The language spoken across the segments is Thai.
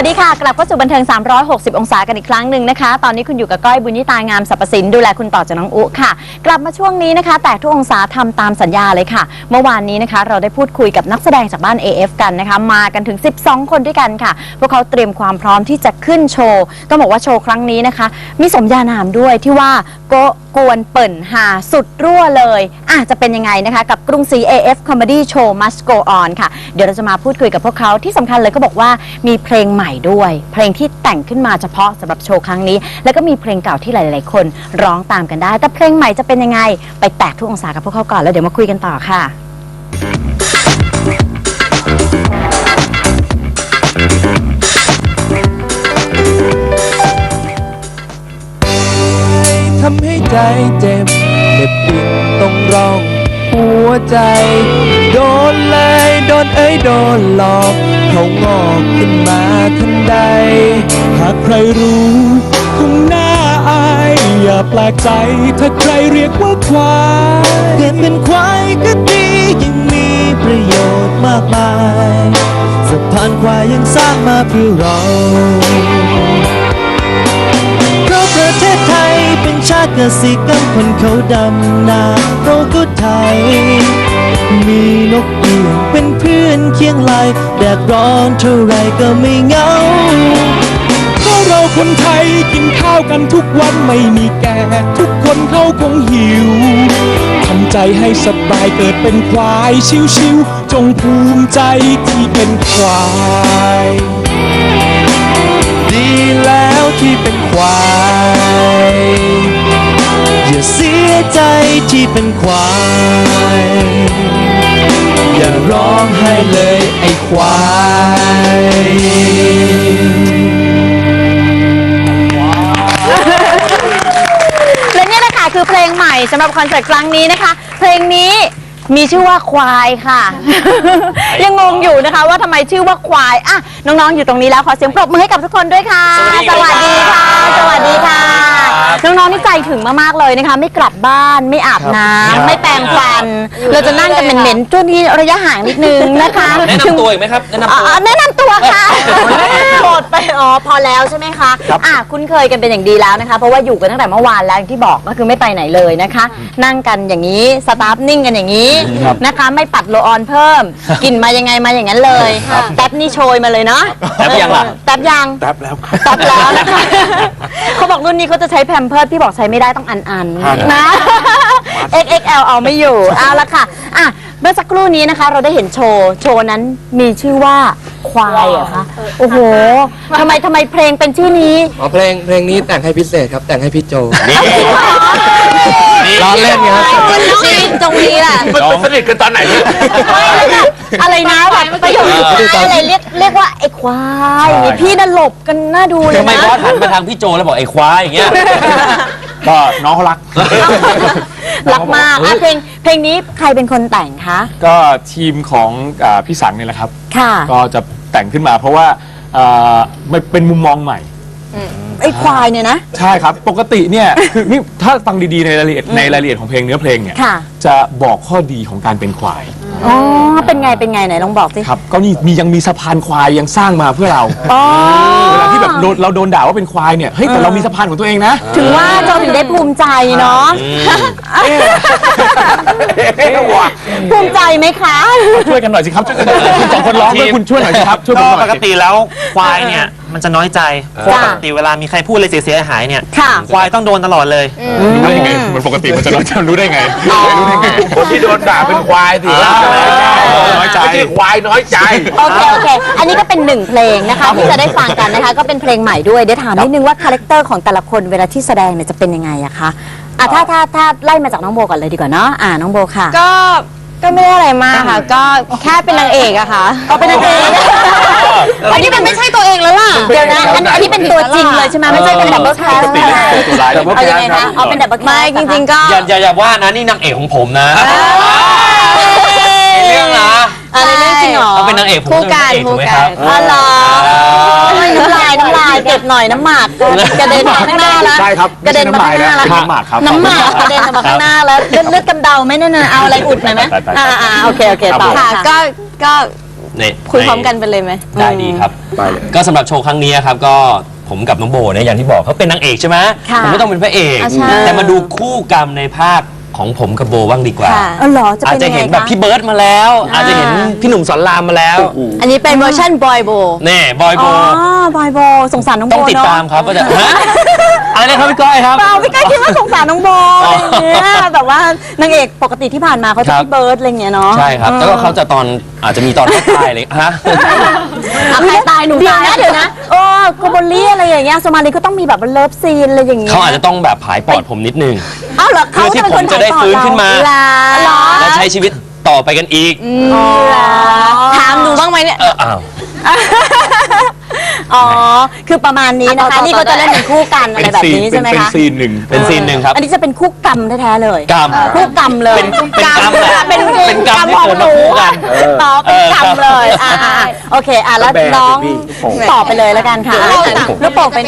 วัสดีค่ะ กลับเข้าสู่บันเทิง 360 องศากันอีกครั้งหนึ่งนะคะ ตอนนี้คุณอยู่กับก้อยบุญยิตางามสรรพสินดูแลคุณต่อจากน้องอุค่ะ กลับมาช่วงนี้นะคะ แต่ทุกองศาทำตามสัญญาเลยค่ะ เมื่อวานนี้นะคะ เราได้พูดคุยกับนักแสดงจากบ้าน AF กันนะคะ มากันถึง 12 คนด้วยกันค่ะ พวกเขาเตรียมความพร้อมที่จะขึ้นโชว์ ต้องบอกว่าโชว์ครั้งนี้นะคะ มีสมญานามด้วยที่ว่าโก กวนเปิ่นหาสุดรั่วเลยอาจจะเป็นยังไงนะคะ กับกรุงศรี AF Comedy Show Must Go On ค่ะ เดี๋ยวเราจะมาพูดคุยกับพวกเขาที่สำคัญเลยก็บอกว่ามีเพลงใหม่ด้วย เพลงที่แต่งขึ้นมาเฉพาะสำหรับโชว์ครั้งนี้ แล้วก็มีเพลงเก่าที่หลาย ๆ คนร้องตามกันได้ แต่เพลงใหม่จะเป็นยังไง ไปแตกทุกองศากับพวกเขาก่อนแล้วเดี๋ยวมาคุยกันต่อค่ะ เจ็บเจ็บปิดตรงร่อง หัวใจ โดนเลยโดนเอ้ยโดนหลอกเขางอกขึ้นมาทันใด หากใครรู้คงน่าอาย อย่าแปลกใจถ้าใครเรียกว่าควายเกิดเป็นควายก็ดียังมีประโยชน์มากมายสะพานควายยังสร้างมาเพื่อเรา ชาติกสิกรรมคนเขาดำนาเรก็ไทย มีนกเอี่ยงเป็นเพื่อนเคียงไหลแดดร้อนเท่าไรก็ไม่เหงาเพราะเราคนไทยกินข้าวกันทุกวันไม่มีแก่ทุกคนเขาคงหิวทำใจให้สบายเกิดเป็นควายชิวๆจงภูมิใจที่เป็นควายดีแล้วที่เป็นควาย อย่าเสียใจที่เป็นควาย อย่าร้องไห้เลยไอ้ควายและนี่แหละค่ะคือเพลงใหม่สำหรับคอนเสิร์ตครั้งนี้นะคะ เพลงนี้มีชื่อว่าควายค่ะ ยังงงอยู่นะคะว่าทำไมชื่อว่าควายอะน้องๆอยู่ตรงนี้แล้วขอเสียงปรบมือให้กับทุกคนด้วยค่ะ สวัสดีค่ะ สวัสดีค่ะ น้องๆนี่ใจถึงมากๆเลยนะคะ ไม่กลับบ้านไม่อาบน้ำไม่แปรงฟัน เราจะนั่งกันเหม็นๆช่วงที่ระยะห่างนิดนึงนะคะแนะนำตัวอีกไหมครับแนะนำตัว อ่าแนะนำตัวค่ะโหดไปอ๋อพอแล้วใช่ไหมคะอะคุ้นเคยกันเป็นอย่างดีแล้วนะคะ เพราะว่าอยู่กันตั้งแต่เมื่อวานแล้วอย่างที่บอกก็คือไม่ไปไหนเลยนะคะ นั่งกันอย่างนี้สตาฟนิ่งกันอย่างนี้นะคะ ไม่ปัดโลออนเพิ่มกลิ่นมายังไงมาอย่างนั้นเลยแป๊บนี่โชยมาเลยเนาะแป๊บยังล่ะ แป๊บยัง แป๊บแล้วครับแป๊บแล้วนะคะ เขาบอกรุ่นนี้เขาจะใช้แพมเพิร์ดพี่บอกใช้ไม่ได้ต้องอันอันๆนะ XXL เอาไม่อยู่ เอาละค่ะอะเมื่อสักครู่นี้นะคะ เราได้เห็นโชว์ โชว์นั้นมีชื่อว่าควายเหรอคะโอ้โหทำไมทำไมเพลงเป็นชื่อนี้ อ๋อเพลงเพลงนี้แต่งให้พิเศษครับแต่งให้พี่โจ ล้อเล่นครับชื่อตรงนี้แหละมันสนิทกันตอนไหนเนี่ยอะไรนะแบบประโยคสุดท้ายอะไรเรียกเรียกว่าไอ้ควายอย่างงี้พี่น่ะหลบกันน่าดูเลยทำไมนะ บอสหันมาทางพี่โจแล้วบอกไอ้ควายอย่างเงี้ย ก็น้องเขารัก รักมากอะเพลงเพลงนี้ใครเป็นคนแต่งคะ ก็ทีมของอาพี่สังนี่แหละครับ ค่ะ ก็จะแต่งขึ้นมาเพราะว่าอ่ามันเป็นมุมมองใหม่ ไอ้ควายเนี่ยนะ ใช่ครับ ปกติเนี่ยคือนี่ถ้าฟังดีๆในรายละเอียดในรายละเอียดของเพลงเนื้อเพลงเนี่ยค่ะ จะบอกข้อดีของการเป็นควาย อ๋อ เป็นไง เป็นไงไหนลองบอกสิ ครับก็นี่มียังมีสะพานควายยังสร้างมาเพื่อเราอ๋อ เวลาที่แบบโดนเราโดนด่าว่าเป็นควายเนี่ยเฮ้ยแต่เรามีสะพานของตัวเองนะ ถึงว่าเราถึงได้ภูมิใจเนาะ ภูมิใจไหมคะ ช่วยกันหน่อยสิครับช่วยกันหน่อยคุณสองคนร้องด้วยคุณช่วยหน่อยสิครับช่วยผมก็หน่ปอยกสิติแล้วควายเนี่ย มันจะน้อยใจเพราะจ้ะปกติเวลามีใครพูดอะไรเสียหายๆเนี่ยค่ะ ควายต้องโดนตลอดเลย รู้ได้ยังไง มันปกติมันจะจะรู้ได้ไงรู้ได้ไง คนที่โดนด่าเป็นควายสิน้อยใจ ไม่ใช่ควายน้อยใจ โอเคโอเค อันนี้ก็เป็นหนึ่งเพลงนะคะ ที่จะได้ฟังกันนะคะ ก็เป็นเพลงใหม่ด้วย เดี๋ยวถามนิดนึงว่าคาแรคเตอร์ของแต่ละคนเวลาที่แสดงเนี่ยจะเป็นยังไงอะคะอะถ้าถ้าถ้าไล่มาจากน้องโบก่อนเลยดีกว่าเนาะอ่าน้องโบค่ะ ก็ ก็ไม่ได้อะไรมากค่ะ ก็แค่เป็นนางเอกอะค่ะ ก็เป็นนางเอกอันนี้มันไม่ใช่ตัวเองแล้วล่ะ เดี๋ยวนะอันอันนี้เป็นตัวจริงเลยใช่ไหมไม่ใช่เป็นดับเบิลแคสปกติเล่นเป็นตัวร้ายเอายังไงคะเอาเป็นดับเบิลแคสไม่จริงๆก็อย่าอย่าอย่าว่านะนี่นางเอกของผมนะในเรื่องนะ อะไรเรื่องจริงเหรอเขาเป็นนางเอกผมคู่เป็นกันนางเอกถูคู่กไหมกัครับนอ๋อเหรอน้ำลายน้ำลายเก็บหน่อยน้ำหมากกระเด็นมาข้างหน้าแล้วใช่ครับกระเด็นมาข้างหน้าแล้ว น้ำหมากครับ น้ำหมากกระเด็นมาข้างหน้าแล้วเลือดเลือดกำเดาไหมนั่นน่ะเอาอะไรอุดหน่อยไหมไปไปไป อ่าอ่าโอเคโอเคต่อค่ะค่ะก็ ก็ในคุยพร้อมในกันไปเลยไหม ได้ดีครับก็สำหรับโชว์ครั้งนี้ครับก็ผมกับน้องโบเนี่ยอย่างที่บอกเขาเป็นนางเอกใช่ไหมค่ะผมไม่ต้องเป็นพระเอก อะใช่ แต่มาดูคู่กรรมในภาค ของผมกับโบบ้างดีกว่า ค่ะ เออเหรอจะอาจเป็นจะยังไงเห็นแบบคะ พี่เบิร์ดมาแล้ว อาจจะเห็นพี่หนุ่มสอนรามมาแล้วอันนี้เป็นเวอร์ชันบอยโบเน่บอยโบ อ๋อบอยโบสงสารน้องโบต้องติดเนาะตามครับว่าจะฮะอะไรนะครับพี่ก้อยครับ เปล่าพี่ก้อยคิดว่าสงสารน้องโบอะไรอย่างเงี้ยแบบว่านางเอกปกติที่ผ่านมาเขาจะครับ พี่เบิร์ดอะไรอย่างเงี้ยเนาะใช่ครับ แล้วก็เขาจะตอนอาจจะมีตอนท้ายๆเลยฮะ อะใครตายหนูเดี๋ยวนะเดี๋ยวนะ โอ้ โกโบลี่อะไรอย่างเงี้ยสมาลีก็ต้องมีแบบเลิฟซีนอะไรอย่างเงี้ยเขาอาจจะต้องแบบผายปอดผมนิดนึง เอ้าเหรอเขาเพื่อที่เป็นคนผมจะได้ถ่ายทอฟื้นขึ้นมาเหรอเหรอและใช้ชีวิตต่อไปกันอีกอ๋อถามหนูบ้างไหมเนี่ย เอออ้าว อ๋อ คือประมาณนี้นะคะ ต่อต่อนี่เขาจะเล่นเป็นคู่กันอะไรเป็นแบบซีนนี้เป็ใช่นไหมเป็นคะซีนหนึ่ง เป็นซีนหนึ่งครับ อันนี้จะเป็นคู่กรรมแท้ๆเลยกรรม คู่กรรมเลยเป็นกรรมแหละเป็นเป็นกรรมที่เกิดมาคู่กัน ต่อเป็น กรรมเออเลยอ่าโอเคอะแล้วน้องต่อไปเลยแล้วกันค่ะลูกโป่งเป็น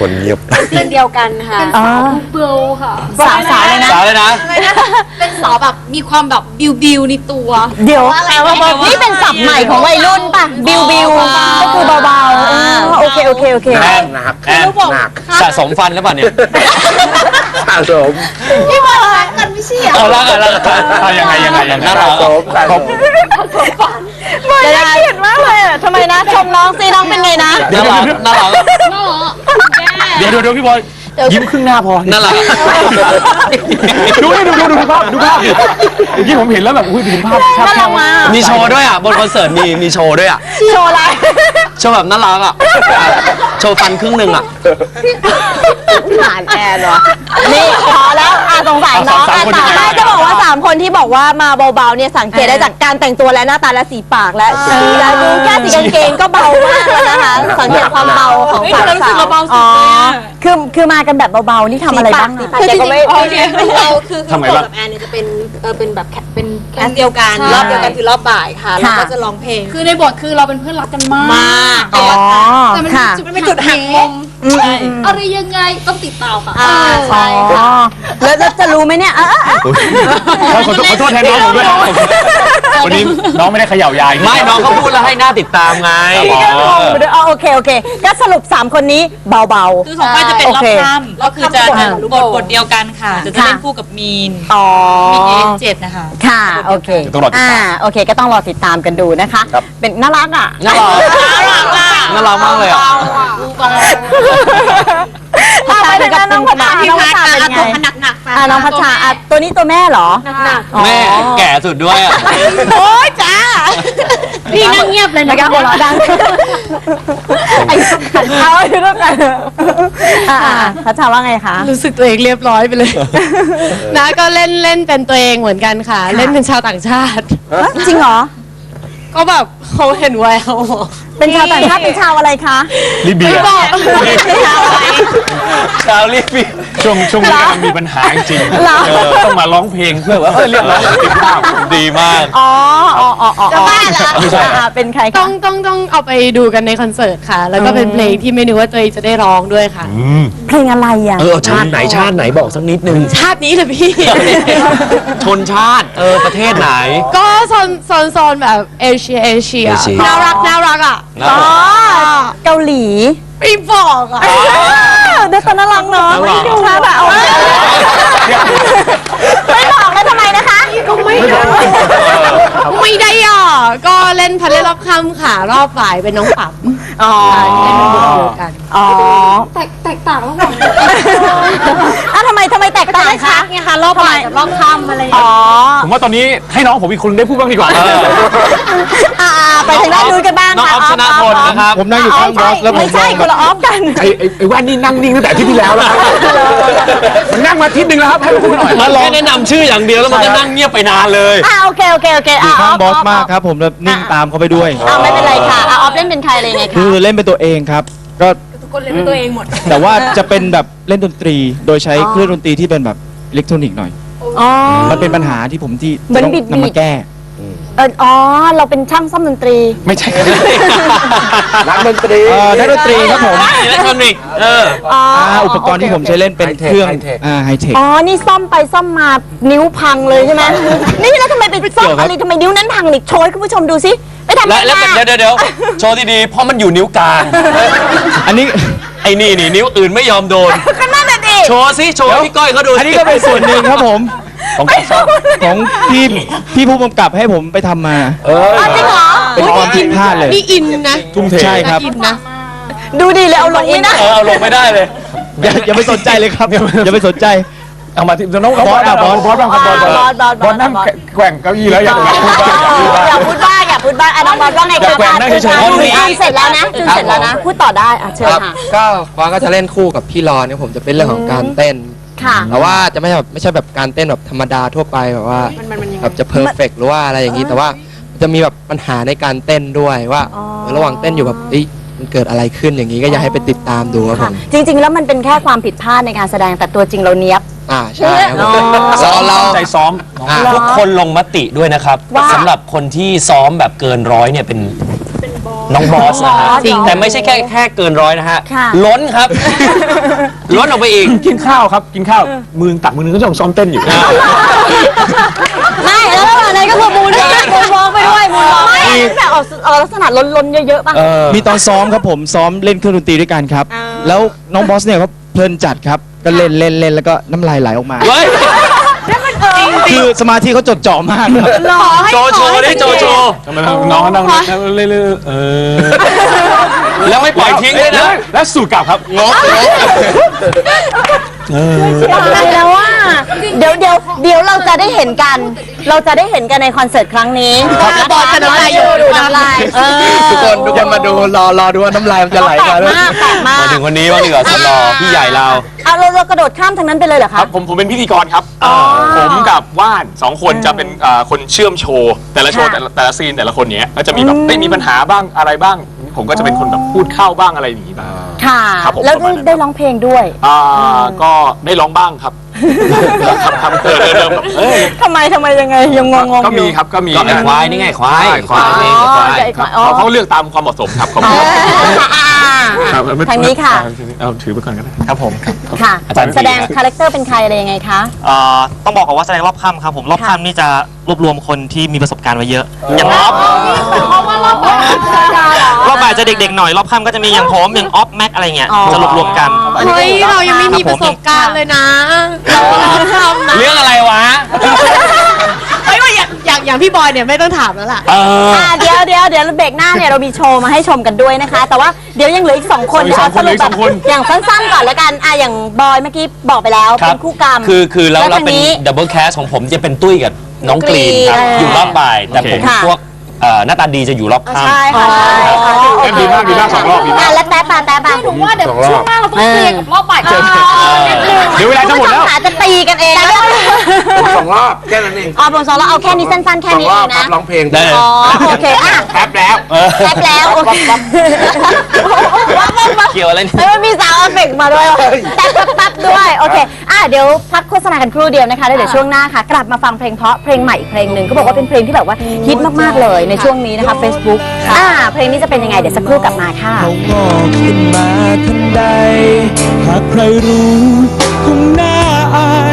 คนเงียบซีนเดียวกันค่ะอ๋อเบลค่ะสาวสาวเลยนะสาวเลยนะเป็นสาวแบบมีความแบบบิวบิวในตัวเดี๋ยวอะไรนะนี่เป็นศัพท์ใหม่ของวัยรุ่นป่ะบิวบิวก็คือเบาๆอ่าโอเคโอเคโอเคแอนหนักแอนหนักสะสมฟันหรือเปล่าเนี่ยสะสมพี่บอ ลรักกันไม่ใช่เอาละเอาละเอายังไงยังไงยังไงน่ารักสะสมสะสมไม่ได้เขียนมากเลยอะทำไมนะชมน้องสิน้องเป็นไงนะ น่ารักน่ารักเนาะแย่เดี๋ยวเดี๋ยวเดี๋ยวพี่บอยยิ้มครึ่งหน้าพอน่ารักดูดิดูดูดูดูภาพดูภาพเมื่อกี้ผมเห็นแล้วแบบอุ้ยเห็นภาพน่ารักมากมีโชว์ด้วยอะบนคอนเสิร์ตมีมีโชว์ด้วยอะโชว์อะไร ชว์แบบน่ารักอะ โชว์ฟันครึ่งหนึ่งอะ ผ่านแอนวะนี่พอแล้วอะสงสารน้องสาอะมคนต่อยังไงไปจะบอกว่าสามคนที่บอกว่ามาเบาๆเนี่ยสังเกตได้จากการแต่งตัวและหน้าตาและสีปากและสีและดูแค่สีกางเกงก็เบามากแล้วนะคะสังเกตความเบาของเฮ้ยสาวเรารู้สึกเราเบาสุอ๋ดอเลยอะคือคือมากันแบบเบาๆนี่ทำอะไรบ้างอะคือจริงๆโอเค เราคือคือทำไมโบบ้าง กับแอนเนี่ยจะเป็นเออเป็นแบบแคเป็นแคสเดียวกัน ใช่ รอบเดียวกันคือรอบบ่ายค่ะ เราก็จะร้องเพลงคือในบทคือเราเป็นเพื่อนรักกันมาก มากอ๋อแต่มันค่ะมันเป็นจุดหักมุมใช่อะไรยังไงต้องติดตามค่ะอ่าใช่อ๋อแล้วแล้วจะรู้ไหมเนี่ยอะอะอะขอโทษขอโทษแทนน้องผมด้วย วันนี้น้องไม่ได้เขย่ายายไม่น้องเขาพูดแล้วให้หน้าติดตามไง พี่ก็งงไปด้วยอ๋อโอเคโอเคก็สรุป 3 คนนี้เบา คือสองป้ายจะเป็นรอบโอเคค่ำก็คือจะรอบค่ำ บทบทเดียวกันค่ะ จะจะเล่นคู่กับมีนๆ อ๋อ มีเอเจ็ดนะคะ ค่ะ โอเคต้องรอติดตามอ่าโอเค ก็ต้องรอติดตามกันดูนะคะเป็นน่ารักอะ น่ารักน่ารักมากเลยอะ อะไปถึงกับน้องพัชชาน้องพัชชาเป็นไงหนักๆอะน้องพัชชาอะตัวนี้ตัวแม่เหรอหนักอ๋อแม่แก่สุดด้วยอะโอ้ยจ้าพี่นั่งเงียบเลยไม่นะกล้าหัวเราะดังไอ้เอาอยู่ด้วยกันอะอะพัชชาว่าไงคะรู้สึกตัวเองเรียบร้อยไปเลยนะก็เล่นเล่นเป็นตัวเองเหมือนกันค่ะ เล่นเป็นชาวต่างชาติจริงเหรอก็แบบเขาเห็นแววเป็นชาวต่างชาติเป็นชาวอะไรคะลิเบียบอกชาวอะไร ชาวลิบีช่วงช่วงนี้กำลังมีปัญหาจริงๆเหรอ เออต้องมาร้องเพลงเพื่อว่าเออเรียกร้องติดภาพดีมาก อ๋ออ๋ออ๋ออ๋อจะบ้าเหรอไม่ใช่ อะเป็นใครต้อคะงต้องต้องเอาไปดูกันในคอนเสิร์ตค่ะ แล้วก็เป็นเพลงที่ไม่นึกว่าตัวเองจะได้ร้องด้วยค่ะอืมเพลงอะไรอะเออชาติไหนชาติไหนบอกสักนิดนึง ชาตินี้เลยพี่ ชนชาติเออประเทศไหน ก็โซนโซนโซนแบบเอเชียเอเชียเอเชีย น่ารักน่ารักอะนะอ๋อเกาหลีไม่บอกอะเด็กคนน่ารักเนาะน่ารักใช่แบบเอาไม่บอกแล้วทำไมนะคะก็ไม่ได้ไม่ได้อะก็เล่นพันเล่นรอบค่ำค่ะ รอบบ่ายเป็นน้องปั๊มอ๋อเล่นเป็นบทเดียวกัน อ๋อแตกแตกต่างระหว่างอะทำไมทำไมแตกต่างคะไงคะรอบบ่ายกับรอบค่ำอะไรอย่างเงี้ยอ๋อผมว่าตอนนี้ให้น้องผมอีกคนได้พูดบ้างดีกว่าอ่าไปทางด้านนู้นกันบ้างน้องค่ะออฟชนะพลนะครับผมนั่งอยู่ข้างบอสแล้วผมไม่ใช่คนละออฟกันไอ้ไอ้ไอ้แว่นนี่นั่งนิ่งตั้งแต่อาที่ที่แล้วแล้วครับ มันนั่งมาอาทิตย์หนึ่งแล้วครับให้มันพูดหน่อย มาลองแค่แนะนำชื่ออย่างเดียวแล้วมันก็นั่งเงียบไปนานเลย อ่าโอเคโอเคโอเคอยู่ข้างบอสมากคครับรับผมแล้วนิ่งตามเขาไปด้วย อ่าไม่เป็นไรค่ะอะออฟเล่นเป็นใครเลยไงคืคะอเล่นเป็นตัวเองครับ ก็ทุกคนเล่นเป็นตัวเองหมด แต่ว่าจะเป็นแบบเล่นดนตรีโดยใช้เครื่องดนตรีที่เป็นแบบอิเล็กทรอนิกส์หน่อย อ๋อ มันเป็นปัญหาที่ผมที่เหมืจะอนต้องบิดๆนำมาแก้ เอออ๋อ เราเป็นช่างซ่อมดนตรี ไม่ใช่นักดนตรี เอ่อนักดนตรีครับผมอิเล็กทรอนิกส์เออ อ๋อ อ่าอุปกรณ์ที่ผมใช้เล่นเป็นไฮเทคเครื่องไฮเทคอ่าไฮเทค อ๋อ นี่ซ่อมไปซ่อมมานิ้วพังเลยใช่ไหม นี่แล้วทำไมไปซ่อมเกี่ยวครับอะไรทำไมนิ้วนั้นพังนี่โชว์ให้คุณผู้ชมดูสิ ไปทำและกันแล้วมาเดี๋ยวเดี๋ยวเดี๋ยวโชว์ดีๆเพราะมันอยู่นิ้วกลาง อันนี้ ไอ้นี่นี่นิ้วอื่นไม่ยอมโดน ก็นั่นแหละดิ โชว์สิโชว์ให้พี่ก้อยเขาดูอันนี้ก็เป็นส่วนหนึ่งครับผม ของการซ้อมของพี่พี่ผู้กำกับให้ผมไปทำมาอ๋อจริงเหรอเป็นความผิดพลาดเลย นี่อินนะทุ่มเทใช่ครับ อินนะ ดูดิเลยเอาลงไม่ได้ เออเอาลงไม่ได้เลย อย่าอย่าไปสนใจเลยครับ อย่าไปสนใจ เอามาที่น้องน้องบอสอะบอสบอสบ้างครับบอสบอสบอสบอสนั่งแกว่งเก้าอี้แล้วอยากอยากพูดบ้างอยากพูดบ้าง อย่าพูดบ้างอย่าพูดบ้างอะน้องบอลว่าไงอย่าคะแกว่งนั่งเฉยๆอะอะเสร็จแล้วนะจุนเสร็จแล้วนะ พูดต่อได้อะเชิญครับค่ะ ก็ฟ้าก็จะเล่นคู่กับพี่รอนเนี่ยผมจะเป็นเรื่องของการเต้น ค่ะ แต่ว่าจะไม่ใช่แบบไม่ใช่แบบการเต้นแบบธรรมดาทั่วไปแบบว่าแบบจะเพอร์เฟกหรือว่าอะไรอย่างนี้ แต่ว่าจะมีแบบปัญหาในการเต้นด้วยว่าอ๋อเออระหว่างเต้นอยู่แบบเอ้ยมันเกิดอะไรขึ้นอย่างนี้ก็อยากให้ไปติดตามดูครับผค่ะ มจริง ๆ แล้วมันเป็นแค่ความผิดพลาดในการแสดงแต่ตัวจริงเราเนี้ยบ อ่าใช่ครับผมอ๋อ เราเรา ใจซ้อม อ่าทุกคนลงมติด้วยนะครับว่า สำหรับคนที่ซ้อมแบบเกินร้อยเนี่ยเป็นน้องบอสนะฮะจริงแต่ไม่ใช่แค่แค่เกินร้อยนะฮะค่ะ ล้นครับ ล้นออกไปอีก กินข้าวครับ กินข้าว มือตักมือนึงก็ต้องซ้อมเต้นอยู่ ไม่แล้วระหว่างนั้นก็คือมูนมูนวอล์กไปด้วยมูนวอล์กไม่แบบออกออกลักษณะล้นๆเยอะๆป่ะ มีตอนซ้อมครับผมซ้อมเล่นเครื่องดนตรีด้วยกันครับแล้วน้องบอสเนี่ยเขาเพลินจัดครับ ก็เล่นเล่นเล่นแล้วก็น้ำลายไหลออกมา เฮ้ยคือสมาธิเขาจดจ่อมากครับโจโชว์ได้โจโชว์ทำไมน้องก็นั่งนั่งเรื่อยๆเออ แล้วไม่ปล่อยทิ้งด้วยนะแล้วสูตรกลับครับงกตายแล้วว่าเดี๋ยวเดี๋ยวเดี๋ยวเราจะได้เห็นกัน เราจะได้เห็นกันในคอนเสิร์ตครั้งนี้บอสจะน้ำลายอยู่ดูน้ำลายเออทุกคนทุกคนมาดูรอรอดูว่าน้ำลายมันจะไหลแปลมากด้วยมากแปลกมากมาถึงคนนี้บ้างดีกว่าสุดหล่อพี่ใหญ่เราเอาเราเรากระโดดข้ามทางนั้นไปเลยเหรอคคะรับผมผมเป็นพิธีกรครับอ๋อผมกับว่านสองคนจะเป็นอ่าคนเชื่อมโชว์แต่ละโชว์ค่ะแต่ละแต่ละซีนแต่ละคนเนี้ยก็จะมีแบบอืมได้มีปัญหาบ้างอะไรบ้าง ผมก็จะเป็นคนแบบพูดเข้าบ้างอะไรอย่างนี้บ้าง ค่ะ ครับผมแล้วประมาณนั้น ได้ร้องเพลงด้วยอ่าก็ได้ร้องบ้างครับครับครับเออเออเออแบบเอ้ยทำไมทำไมยังไงยังงงๆก็อยู่มีครับก็มีก็ไอ้ควายนี่ไงควายใช่ควายนี่อ๋อควายเดี๋ยวไอ้ควายอ๋อ เขาเขาเลือกตามความเหมาะสมครับเขาอ่า ครับทางนี้ค่ะ เอาถือไปก่อนก็ได้ ครับผมครับ ค่ะ อาจารย์แสดงคาแรคเตอร์เป็นใครอะไรยังไงคะ เอ่อต้องบอกก่อนว่าแสดงรอบค่ำครับผมรอบค่ะ ค่ำนี่จะรวบรวมคนที่มีประสบการณ์ไว้เยอะ อย่างออฟรอบบ่ายจะเด็กๆหน่อยรอบค่ำก็จะมีอย่างผมอย่างออฟแม็กอะไรเงี้ยอ๋อ จะรวบรวมกัน เฮ้ย เรายังไม่มีประสบการณ์เลยนะ เราทำนะเรื่องอะไรวะเฮ้ยว่า อย่างอย่างอย่างพี่บอยเนี่ยไม่ต้องถามแล้วล่ะ เออ อ่าเดี๋ยวเดี๋ยวเดี๋ยวเบรกหน้าเนี่ยเรามีโชว์มาให้ชมกันด้วยนะคะ แต่ว่าเดี๋ยวยังเหลืออีกสองคนอีกสองคนเดี๋ยวอีกสองคนอย่างสั้นๆก่อนละกันอะอย่างบอยเมื่อกี้บอกไปแล้วครัเป็บนคู่กรรมคือคือแล้วแล้วเราทางเป็นนี้ ดับเบิลแคสของผมจะเป็นตุ้ยกับน้องกรีนครับ กรีนอยู่รอบบ่าย แต่ผมค่ะ พวก เอ่อหน้าตาดีจะอยู่รอบค่ำใช่ค่ะใช่ค่ะเล่นดีมากดีมากสองรอบดีมาก อะแล้วแป๊บป่ะแป๊บป่ะหนูว่าเดี๋ยวช่วงหน้าเราต้องเคลียร์กับรอบบ่ายก่อนเดี๋ยวเวลาจะหมดแล้วคุณผู้ชขาจะตีกันเองแล้วสองรอบแค่นั้นเองอ๋อผมสองแล้วเอาแค่นี้สั้นๆแค่สองนี้รเออบงครันะบร้องเพลงได้เลยอ๋อโอเคอะแป๊บแล้ว แป๊บแล้วโอเค ว้าวว้าวว้าวเกี่ยวอะไรเนี่ย เอ้ยมีสาวเอฟเฟกต์มาด้วยแป๊บแป๊บแป๊บด้วยโอเคอะเดี๋ยวพักโฆษณากันครู่เดียวนะคะแล้วเดี๋ยวช่วงหน้าค่ะ กลับมาฟังเพลงเพราะเพลงใหม่อีกเพลงหนึ่งเขาบอกว่าเป็นเพลงที่แบบว่าฮิตมากๆเลยในช่วงนี้นะคะ Facebook อ่าเพลงนี้จะเป็นยังไงเดี๋ยวสักครู่กลับมาค่ะ เขางอกขึ้นมาทันใด หากใครรู้คงน่าอาย